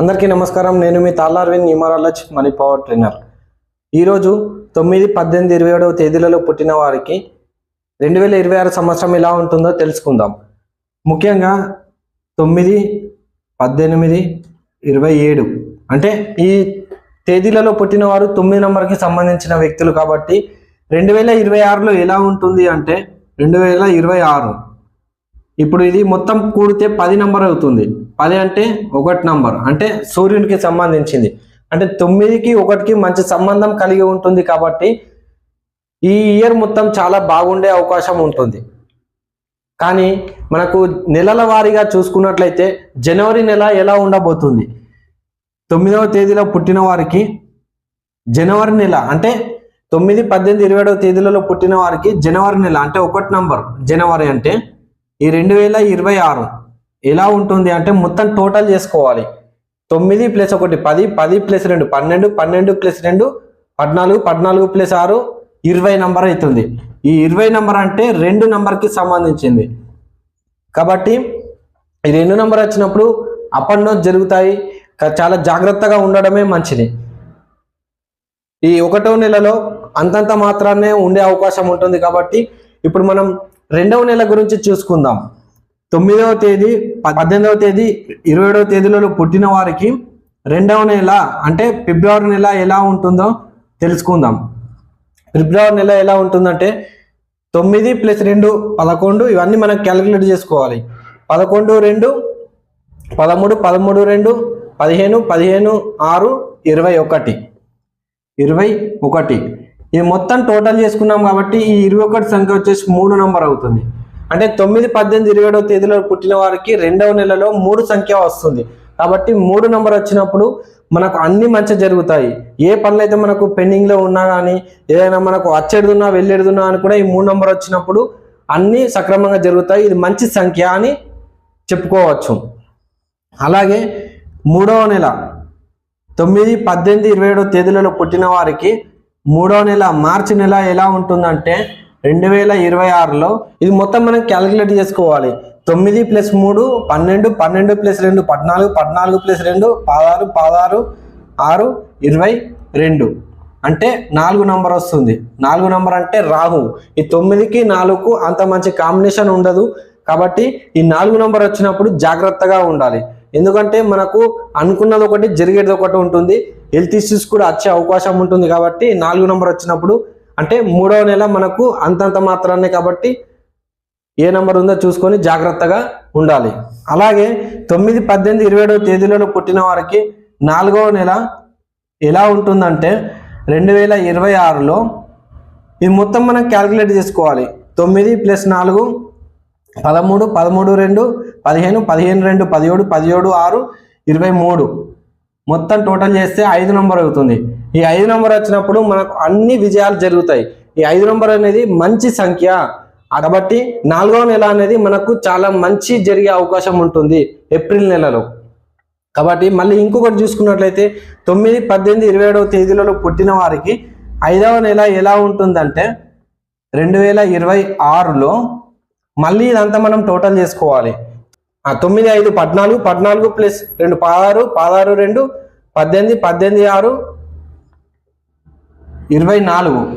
అందరికీ నమస్కారం. నేను మీ తాళ్ళార్విన్ న్యూమరాలజ్ మనీ పవర్ ట్రైనర్. ఈరోజు తొమ్మిది పద్దెనిమిది ఇరవై ఏడవ తేదీలలో పుట్టిన వారికి రెండు వేల ఇరవై ఆరు సంవత్సరం ఎలా ఉంటుందో తెలుసుకుందాం. ముఖ్యంగా తొమ్మిది పద్దెనిమిది ఇరవై ఏడు. అంటే ఈ తేదీలలో పుట్టిన వారు తొమ్మిది నంబర్కి సంబంధించిన వ్యక్తులు కాబట్టి రెండు వేల ఇరవై ఆరులో ఎలా ఉంటుంది అంటే రెండు వేల ఇరవై ఆరు ఇప్పుడు ఇది మొత్తం కూడితే పది నంబర్ అవుతుంది. పది అంటే ఒకటి నంబర్ అంటే సూర్యునికి సంబంధించింది. అంటే తొమ్మిదికి ఒకటికి మంచి సంబంధం కలిగి ఉంటుంది కాబట్టి ఈ ఇయర్ మొత్తం చాలా బాగుండే అవకాశం ఉంటుంది. కానీ మనకు నెలల వారీగా చూసుకున్నట్లయితే జనవరి నెల ఎలా ఉండబోతుంది? తొమ్మిదవ తేదీలో పుట్టిన వారికి జనవరి నెల అంటే తొమ్మిది పద్దెనిమిది ఇరవై ఏడవ తేదీలలో పుట్టిన వారికి జనవరి నెల అంటే ఒకటి నంబర్ జనవరి అంటే ఈ రెండు వేల ఇరవై ఆరు ఎలా ఉంటుంది అంటే మొత్తం టోటల్ చేసుకోవాలి. తొమ్మిది ప్లస్ ఒకటి పది పది ప్లస్ రెండు పన్నెండు పన్నెండు ప్లస్ రెండు పద్నాలుగు పద్నాలుగు ప్లస్ ఆరు ఇరవై నంబర్ అవుతుంది. ఈ ఇరవై నంబర్ అంటే రెండు నంబర్కి సంబంధించింది. కాబట్టి ఈ రెండు నంబర్ వచ్చినప్పుడు అప్ అండ్ డౌన్ జరుగుతాయి. చాలా జాగ్రత్తగా ఉండడమే మంచిది. ఈ ఒకటో నెలలో అంతంత మాత్రాన్నే ఉండే అవకాశం ఉంటుంది కాబట్టి ఇప్పుడు మనం రెండవ నెల గురించి చూసుకుందాం. తొమ్మిదవ తేదీ ప- పద్దెనిమిదవ తేదీ ఇరవై ఏడవ తేదీలలో పుట్టిన వారికి రెండవ నెల అంటే ఫిబ్రవరి నెల ఎలా ఉంటుందో తెలుసుకుందాం. ఫిబ్రవరి నెల ఎలా ఉంటుందంటే తొమ్మిది ప్లస్ రెండు పదకొండు ఇవన్నీ మనం క్యాలిక్యులేట్ చేసుకోవాలి. పదకొండు రెండు పదమూడు పదమూడు రెండు పదిహేను పదిహేను ఆరు ఇరవై ఒకటి. ఇరవై ఒకటి. ఇది మొత్తం టోటల్ చేసుకున్నాం కాబట్టి ఈ ఇరవై ఒకటి సంఖ్య వచ్చేసి మూడు నంబర్ అవుతుంది. అంటే తొమ్మిది పద్దెనిమిది ఇరవై ఏడవ తేదీలో పుట్టిన వారికి రెండవ నెలలో మూడు సంఖ్య వస్తుంది. కాబట్టి మూడు నంబర్ వచ్చినప్పుడు మనకు అన్ని మంచి జరుగుతాయి. ఏ పనులు అయితే మనకు పెండింగ్లో ఉన్నా కానీ ఏదైనా మనకు వచ్చేడుదున్నా వెళ్ళేడుదున్నా అని కూడా ఈ మూడు నంబర్ వచ్చినప్పుడు అన్నీ సక్రమంగా జరుగుతాయి. ఇది మంచి సంఖ్య అని చెప్పుకోవచ్చు. అలాగే మూడవ నెల తొమ్మిది పద్దెనిమిది ఇరవై ఏడవ తేదీలలో పుట్టిన వారికి మూడో నెల మార్చి నెల ఎలా ఉంటుందంటే రెండు వేల ఇరవై ఆరులో ఇది మొత్తం మనం క్యాలిక్యులేట్ చేసుకోవాలి. తొమ్మిది ప్లస్ మూడు పన్నెండు పన్నెండు ప్లస్ రెండు పద్నాలుగు పద్నాలుగు ప్లస్ రెండు పదహారు పదహారు ఆరు ఇరవై రెండు. అంటే నాలుగు నంబర్ వస్తుంది. నాలుగు నంబర్ అంటే రాహు. ఈ తొమ్మిదికి నాలుగుకు అంత మంచి కాంబినేషన్ ఉండదు. కాబట్టి ఈ నాలుగు నంబర్ వచ్చినప్పుడు జాగ్రత్తగా ఉండాలి. ఎందుకంటే మనకు అనుకున్నది ఒకటి జరిగేది ఒకటి ఉంటుంది. హెల్త్ ఇష్యూస్ కూడా వచ్చే అవకాశం ఉంటుంది కాబట్టి నాలుగు నంబర్ వచ్చినప్పుడు అంటే మూడవ నెల మనకు అంతంత మాత్రాన్నే కాబట్టి ఏ నెంబర్ ఉందో చూసుకొని జాగ్రత్తగా ఉండాలి. అలాగే తొమ్మిది పద్దెనిమిది ఇరవై ఏడవ తేదీలలో పుట్టిన వారికి నాలుగవ నెల ఎలా ఉంటుందంటే రెండు వేల ఇరవై ఆరులో ఇది మొత్తం మనం క్యాలిక్యులేట్ చేసుకోవాలి. తొమ్మిది ప్లస్ నాలుగు పదమూడు పదమూడు రెండు పదిహేను పదిహేను రెండు పదిహేడు పదిహేడు ఆరు ఇరవై మూడు. మొత్తం టోటల్ చేస్తే ఐదు నెంబర్ అవుతుంది. ఈ ఐదు నెంబర్ వచ్చినప్పుడు మనకు అన్ని విజయాలు జరుగుతాయి. ఈ ఐదు నెంబర్ అనేది మంచి సంఖ్య. కాబట్టి నాలుగవ నెల అనేది మనకు చాలా మంచి జరిగే అవకాశం ఉంటుంది ఏప్రిల్ నెలలో. కాబట్టి మళ్ళీ ఇంకొకటి చూసుకున్నట్లయితే తొమ్మిది పద్దెనిమిది ఇరవై ఏడవ తేదీలలో పుట్టిన వారికి ఐదవ నెల ఎలా ఉంటుందంటే రెండు వేల ఇరవై ఆరులో మళ్ళీ ఇదంతా మనం టోటల్ చేసుకోవాలి. తొమ్మిది ఐదు పద్నాలుగు పద్నాలుగు ప్లస్ రెండు పదహారు పదహారు రెండు పద్దెనిమిది పద్దెనిమిది ఆరు ఇరవై నాలుగు.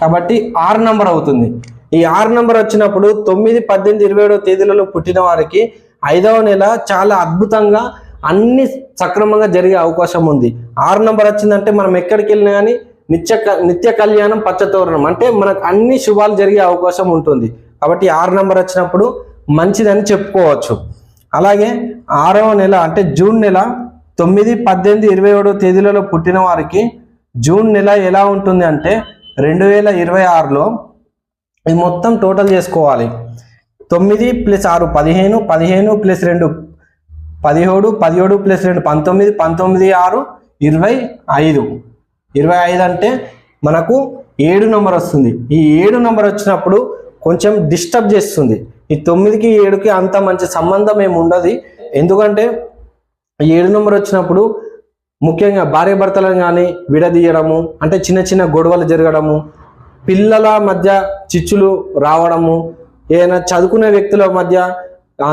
కాబట్టి ఆరు నంబర్ అవుతుంది. ఈ ఆరు నంబర్ వచ్చినప్పుడు తొమ్మిది పద్దెనిమిది ఇరవై ఏడవ తేదీలలో పుట్టిన వారికి ఐదవ నెల చాలా అద్భుతంగా అన్ని సక్రమంగా జరిగే అవకాశం ఉంది. ఆరు నంబర్ వచ్చిందంటే మనం ఎక్కడికి వెళ్ళినా కానీ నిత్య క- నిత్య కళ్యాణం పచ్చతోరణం అంటే మనకు అన్ని శుభాలు జరిగే అవకాశం ఉంటుంది. కాబట్టి ఆరు నంబర్ వచ్చినప్పుడు మంచిదని చెప్పుకోవచ్చు. అలాగే ఆరవ నెల అంటే జూన్ నెల తొమ్మిది పద్దెనిమిది ఇరవై ఏడో తేదీలలో పుట్టిన వారికి జూన్ నెల ఎలా ఉంటుంది అంటే రెండు వేల ఇరవై ఆరులో ఇది మొత్తం టోటల్ చేసుకోవాలి. తొమ్మిది ప్లస్ ఆరు పదిహేను పదిహేను ప్లస్ రెండు పదిహేడు పదిహేడు ప్లస్ రెండు పంతొమ్మిది పంతొమ్మిది ఆరు ఇరవై ఐదు. ఇరవై ఐదు అంటే మనకు ఏడు నెంబర్ వస్తుంది. ఈ ఏడు నెంబర్ వచ్చినప్పుడు కొంచెం డిస్టర్బ్ చేస్తుంది. ఈ తొమ్మిదికి ఏడుకి అంత మంచి సంబంధం ఏమి ఉండదు. ఎందుకంటే ఈ ఏడు నెంబర్ వచ్చినప్పుడు ముఖ్యంగా భార్య భర్తలను కానీ విడదీయడము అంటే చిన్న చిన్న గొడవలు జరగడము పిల్లల మధ్య చిచ్చులు రావడము ఏదైనా చదువుకునే వ్యక్తుల మధ్య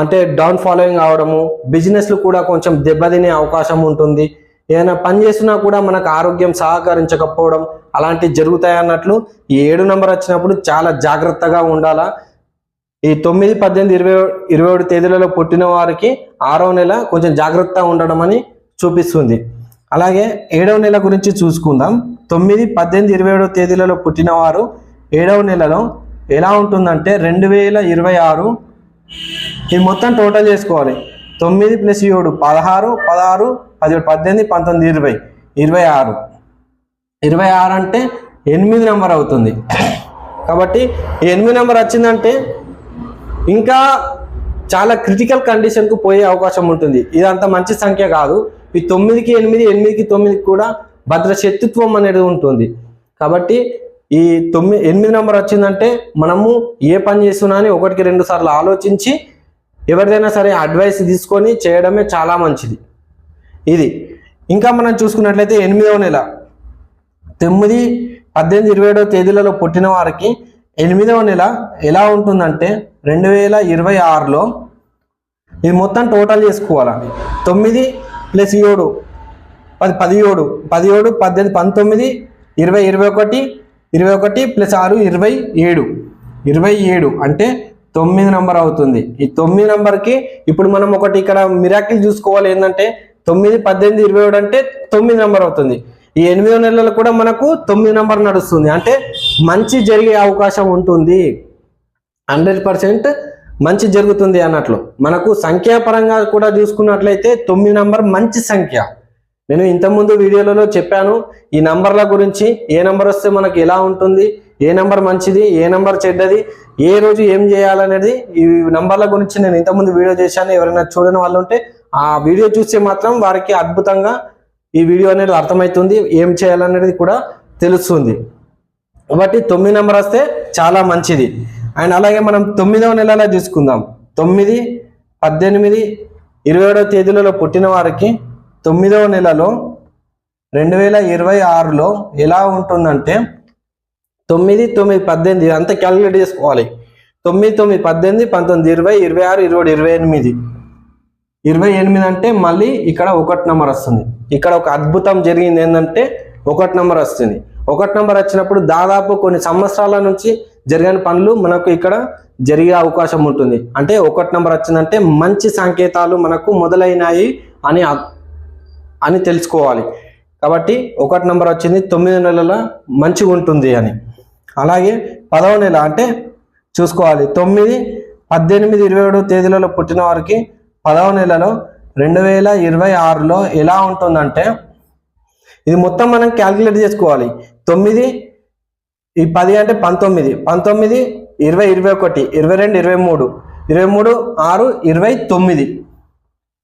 అంటే డౌన్ ఫాలోయింగ్ అవడము బిజినెస్లు కూడా కొంచెం దెబ్బతినే అవకాశం ఉంటుంది. ఏదైనా పని చేసినా కూడా మనకు ఆరోగ్యం సహకరించకపోవడం అలాంటివి జరుగుతాయి అన్నట్లు ఈ ఏడు నంబర్ వచ్చినప్పుడు చాలా జాగ్రత్తగా ఉండాలా. ఈ తొమ్మిది పద్దెనిమిది ఇరవై ఇరవై ఏడు తేదీలలో పుట్టిన వారికి ఆరో నెల కొంచెం జాగ్రత్తగా ఉండడం అని చూపిస్తుంది. అలాగే ఏడవ నెల గురించి చూసుకుందాం. తొమ్మిది పద్దెనిమిది ఇరవై ఏడవ తేదీలలో పుట్టిన వారు ఏడవ నెలలో ఎలా ఉంటుందంటే రెండు వేల ఇరవై ఆరు ఇది మొత్తం టోటల్ చేసుకోవాలి. తొమ్మిది ప్లస్ ఏడు పదహారు పదహారు పదిహేడు పద్దెనిమిది పంతొమ్మిది ఇరవై ఇరవై ఆరు. ఇరవై ఆరు అంటే ఎనిమిది నెంబర్ అవుతుంది. కాబట్టి ఎనిమిది నెంబర్ వచ్చిందంటే ఇంకా చాలా క్రిటికల్ కండిషన్కు పోయే అవకాశం ఉంటుంది. ఇది అంత మంచి సంఖ్య కాదు. ఈ తొమ్మిదికి ఎనిమిది ఎనిమిదికి తొమ్మిదికి కూడా భద్ర శత్రుత్వం అనేది ఉంటుంది. కాబట్టి ఈ తొమ్మిది ఎనిమిది నెంబర్ వచ్చిందంటే మనము ఏ పని చేస్తున్నా అని ఒకటికి రెండు సార్లు ఆలోచించి ఎవరిదైనా సరే అడ్వైస్ తీసుకొని చేయడమే చాలా మంచిది. ఇది. ఇంకా మనం చూసుకున్నట్లయితే ఎనిమిదవ నెల. తొమ్మిది పద్దెనిమిది ఇరవై ఏడవ తేదీలలో పుట్టిన వారికి ఎనిమిదవ నెల ఎలా ఉంటుందంటే రెండు వేల ఇరవై ఆరులో ఇది మొత్తం టోటల్ చేసుకోవాలండి తొమ్మిది ప్లస్ ఏడు పది పదిహేడు పదిహేడు పద్దెనిమిది పంతొమ్మిది ఇరవై ఇరవై ఒకటి ఇరవై ఒకటి ప్లస్ ఆరు ఇరవై ఏడు. ఇరవై ఏడు అంటే తొమ్మిది నంబర్ అవుతుంది. ఈ తొమ్మిది నంబర్కి ఇప్పుడు మనం ఒకటి ఇక్కడ మిరాకిల్ చూసుకోవాలి ఏంటంటే తొమ్మిది పద్దెనిమిది ఇరవై ఏడు అంటే తొమ్మిది నంబర్ అవుతుంది. ఈ ఎనిమిదో నెలలు కూడా మనకు తొమ్మిది నంబర్ నడుస్తుంది. అంటే మంచి జరిగే అవకాశం ఉంటుంది. హండ్రెడ్ పర్సెంట్ మంచి జరుగుతుంది అన్నట్లు. మనకు సంఖ్యాపరంగా కూడా చూసుకున్నట్లయితే తొమ్మిది నంబర్ మంచి సంఖ్య. నేను ఇంతకుముందు వీడియోలలో చెప్పాను ఈ నంబర్ల గురించి ఏ నంబర్ వస్తే మనకు ఎలా ఉంటుంది ఏ నంబర్ మంచిది ఏ నంబర్ చెడ్డది ఏ రోజు ఏం చేయాలనేది ఈ నంబర్ల గురించి నేను ఇంతకుముందు వీడియో చేశాను. ఎవరైనా చూడని వాళ్ళు ఉంటే ఆ వీడియో చూస్తే మాత్రం వారికి అద్భుతంగా ఈ వీడియో అనేది అర్థమవుతుంది ఏం చేయాలనేది కూడా తెలుస్తుంది. కాబట్టి తొమ్మిది నెంబర్ వస్తే చాలా మంచిది. అండ్ అలాగే మనం తొమ్మిదవ నెలలో తీసుకుందాం తొమ్మిది పద్దెనిమిది ఇరవై ఏడవ తేదీలలో పుట్టిన వారికి తొమ్మిదవ నెలలో రెండు వేల ఇరవై ఆరులో ఎలా ఉంటుందంటే తొమ్మిది తొమ్మిది పద్దెనిమిది అంతా క్యాలిక్యులేట్ చేసుకోవాలి. తొమ్మిది తొమ్మిది పద్దెనిమిది పంతొమ్మిది ఇరవై ఇరవై ఆరు ఇరవై ఇరవై ఎనిమిది. ఇరవై ఎనిమిది అంటే మళ్ళీ ఇక్కడ ఒకటి నెంబర్ వస్తుంది. ఇక్కడ ఒక అద్భుతం జరిగింది ఏంటంటే ఒకటి నెంబర్ వస్తుంది. ఒకటి నెంబర్ వచ్చినప్పుడు దాదాపు కొన్ని సంవత్సరాల నుంచి జరిగిన పనులు మనకు ఇక్కడ జరిగే అవకాశం ఉంటుంది. అంటే ఒకటి నెంబర్ వచ్చిందంటే మంచి సంకేతాలు మనకు మొదలైనాయి అని అని తెలుసుకోవాలి. కాబట్టి ఒకటి నెంబర్ వచ్చింది తొమ్మిది నెలల మంచిగా ఉంటుంది అని. అలాగే పదవ నెల అంటే చూసుకోవాలి. తొమ్మిది పద్దెనిమిది ఇరవై ఏడు తేదీలలో పుట్టిన వారికి పదవ నెలలో రెండు వేల ఇరవై ఆరులో ఎలా ఉంటుందంటే ఇది మొత్తం మనం క్యాలిక్యులేట్ చేసుకోవాలి. తొమ్మిది ఈ పది అంటే పంతొమ్మిది. పంతొమ్మిది ఇరవై ఇరవై ఒకటి ఇరవై రెండు ఇరవై మూడు. ఇరవై మూడు ఆరు ఇరవై తొమ్మిది.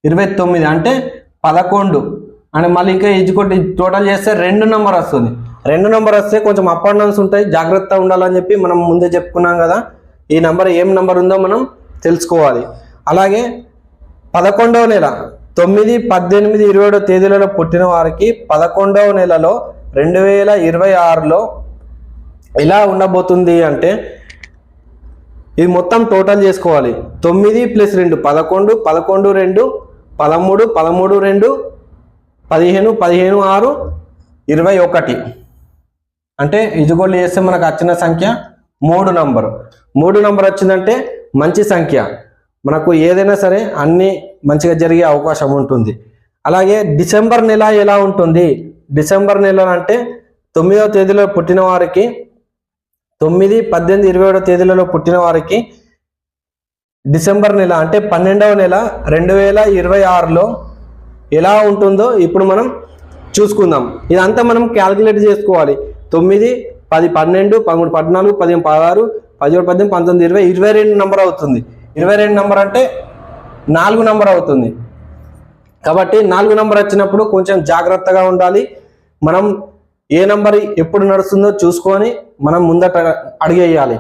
ఇరవై తొమ్మిది అంటే పదకొండు. అంటే మళ్ళీ ఇంకా ఎజ్జుకొట్టి టోటల్ చేస్తే రెండు నెంబర్ వస్తుంది. రెండు నెంబర్ వస్తే కొంచెం అప్ అండ్ డౌన్స్ ఉంటాయి. జాగ్రత్త ఉండాలని చెప్పి మనం ముందే చెప్పుకున్నాం కదా. ఈ నెంబర్ ఏం నెంబర్ ఉందో మనం తెలుసుకోవాలి. అలాగే పదకొండవ నెల తొమ్మిది పద్దెనిమిది ఇరవై తేదీలలో పుట్టిన వారికి పదకొండవ నెలలో రెండు వేల ఇరవై ఆరులో ఎలా ఉండబోతుంది అంటే ఇది మొత్తం టోటల్ చేసుకోవాలి. తొమ్మిది ప్లస్ రెండు పదకొండు పదకొండు రెండు పదమూడు పదమూడు రెండు పదిహేను పదిహేను ఆరు ఇరవై ఒకటి. అంటే ఇదిగోళ్ళు చేస్తే మనకు వచ్చిన సంఖ్య మూడు నంబరు. మూడు నంబర్ వచ్చిందంటే మంచి సంఖ్య. మనకు ఏదైనా సరే అన్ని మంచిగా జరిగే అవకాశం ఉంటుంది. అలాగే డిసెంబర్ నెల ఎలా ఉంటుంది? డిసెంబర్ నెల అంటే తొమ్మిదవ తేదీలో పుట్టిన వారికి తొమ్మిది పద్దెనిమిది ఇరవై ఏడవ తేదీలలో పుట్టిన వారికి డిసెంబర్ నెల అంటే పన్నెండవ నెల రెండు వేల ఇరవై ఆరులో ఎలా ఉంటుందో ఇప్పుడు మనం చూసుకుందాం. ఇదంతా మనం క్యాలిక్యులేట్ చేసుకోవాలి. తొమ్మిది పది పన్నెండు పదమూడు పద్నాలుగు పదిహేను పదహారు పదిహేడు పద్దెనిమిది పంతొమ్మిది ఇరవై ఇరవై రెండు నెంబర్ అవుతుంది. ఇరవై రెండు నెంబర్ అంటే నాలుగు నెంబర్ అవుతుంది. కాబట్టి నాలుగు నంబర్ వచ్చినప్పుడు కొంచెం జాగ్రత్తగా ఉండాలి. మనం ఏ నంబర్ ఎప్పుడు నడుస్తుందో చూసుకొని మనం ముందట అడిగేయాలి.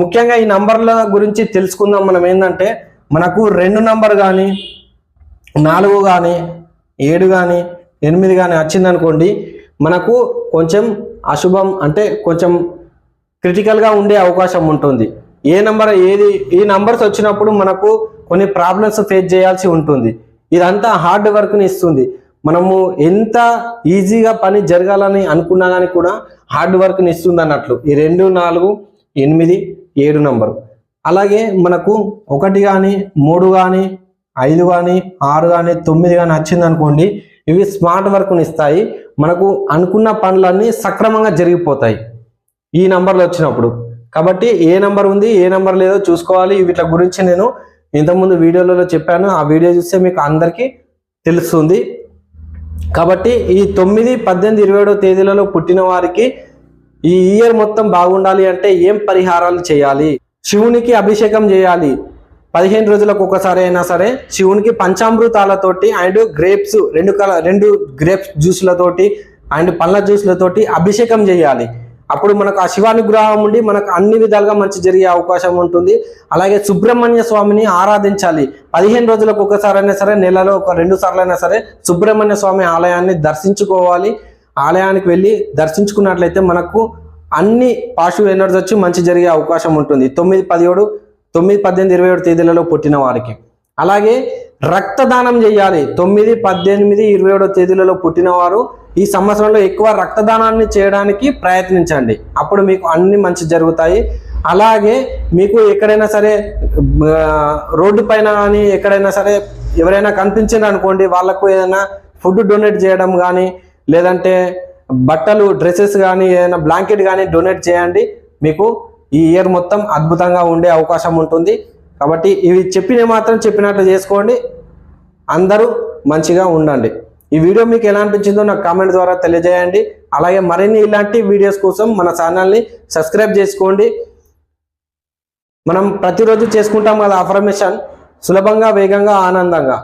ముఖ్యంగా ఈ నంబర్ల గురించి తెలుసుకుందాం. మనం ఏంటంటే మనకు రెండు నంబర్ కానీ నాలుగు కానీ ఏడు కానీ ఎనిమిది కానీ వచ్చిందనుకోండి మనకు కొంచెం అశుభం అంటే కొంచెం క్రిటికల్గా ఉండే అవకాశం ఉంటుంది. ఏ నంబర్ ఏది ఈ నంబర్స్ వచ్చినప్పుడు మనకు కొన్ని ప్రాబ్లమ్స్ ఫేస్ చేయాల్సి ఉంటుంది. ఇదంతా హార్డ్ వర్క్ని ఇస్తుంది. మనము ఎంత ఈజీగా పని జరగాలని అనుకున్నా కానీ కూడా హార్డ్ వర్క్ని ఇస్తుంది అన్నట్లు. ఈ రెండు నాలుగు ఎనిమిది ఏడు నంబరు. అలాగే మనకు ఒకటి కానీ మూడు కానీ ఐదు కానీ ఆరు కానీ తొమ్మిది కానీ వచ్చింది అనుకోండి ఇవి స్మార్ట్ వర్క్ని ఇస్తాయి. మనకు అనుకున్న పనులన్నీ సక్రమంగా జరిగిపోతాయి. ఈ నంబర్లు వచ్చినప్పుడు. కాబట్టి ఏ నంబర్ ఉంది ఏ నంబర్ లేదో చూసుకోవాలి. వీటి గురించి నేను ఇంతకుముందు వీడియోలలో చెప్పాను ఆ వీడియో చూస్తే మీకు అందరికీ తెలుస్తుంది. కాబట్టి ఈ తొమ్మిది పద్దెనిమిది ఇరవై ఏడో తేదీలలో పుట్టిన వారికి ఈ ఇయర్ మొత్తం బాగుండాలి అంటే ఏం పరిహారాలు చేయాలి? శివునికి అభిషేకం చేయాలి. పదిహేను రోజులకు ఒకసారి అయినా సరే శివునికి పంచామృతాలతోటి అండ్ గ్రేప్స్ రెండు కల రెండు గ్రేప్స్ జ్యూస్లతోటి అండ్ పళ్ళ జ్యూస్లతోటి అభిషేకం చేయాలి. అప్పుడు మనకు ఆ శివానుగ్రహం ఉండి మనకు అన్ని విధాలుగా మంచి జరిగే అవకాశం ఉంటుంది. అలాగే సుబ్రహ్మణ్య స్వామిని ఆరాధించాలి. పదిహేను రోజులకు ఒకసారి అయినా సరే నెలలో ఒక రెండు సార్లు సరే సుబ్రహ్మణ్య స్వామి ఆలయాన్ని దర్శించుకోవాలి. ఆలయానికి వెళ్ళి దర్శించుకున్నట్లయితే మనకు అన్ని పాజిటివ్ ఎనర్జీ వచ్చి మంచి జరిగే అవకాశం ఉంటుంది. తొమ్మిది పదిహేడు తొమ్మిది పద్దెనిమిది ఇరవై ఏడు తేదీలలో పుట్టిన వారికి. అలాగే రక్తదానం చేయాలి. తొమ్మిది పద్దెనిమిది ఇరవై ఏడో తేదీలలో పుట్టినవారు ఈ సంవత్సరంలో ఎక్కువ రక్తదానాన్ని చేయడానికి ప్రయత్నించండి. అప్పుడు మీకు అన్ని మంచి జరుగుతాయి. అలాగే మీకు ఎక్కడైనా సరే రోడ్డు పైన కానీ ఎక్కడైనా సరే ఎవరైనా కనిపించారు అనుకోండి వాళ్ళకు ఏదైనా ఫుడ్ డొనేట్ చేయడం కానీ లేదంటే బట్టలు డ్రెస్సెస్ కానీ ఏదైనా బ్లాంకెట్ కానీ డొనేట్ చేయండి. మీకు ఈ ఇయర్ మొత్తం అద్భుతంగా ఉండే అవకాశం ఉంటుంది. కాబట్టి ఇవి చెప్పిన మాత్రం చెప్పినట్లు చేసుకోండి. అందరూ మంచిగా ఉండండి. ఈ వీడియో మీకు ఎలా అనిపించిందో నాకు కామెంట్ ద్వారా తెలియజేయండి. అలాగే మరిన్ని ఇలాంటి వీడియోస్ కోసం మన ఛానల్ని సబ్స్క్రైబ్ చేసుకోండి. మనం ప్రతిరోజు చేసుకుంటాం కదా అఫర్మేషన్ సులభంగా వేగంగా ఆనందంగా.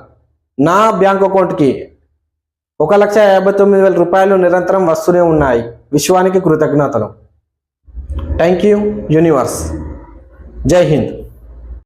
నా బ్యాంక్ అకౌంట్కి ఒక లక్ష యాభై తొమ్మిది వేల రూపాయలు నిరంతరం వస్తూనే ఉన్నాయి. విశ్వానికి కృతజ్ఞతలు. థ్యాంక్ యూ యూనివర్స్ జై హింద్.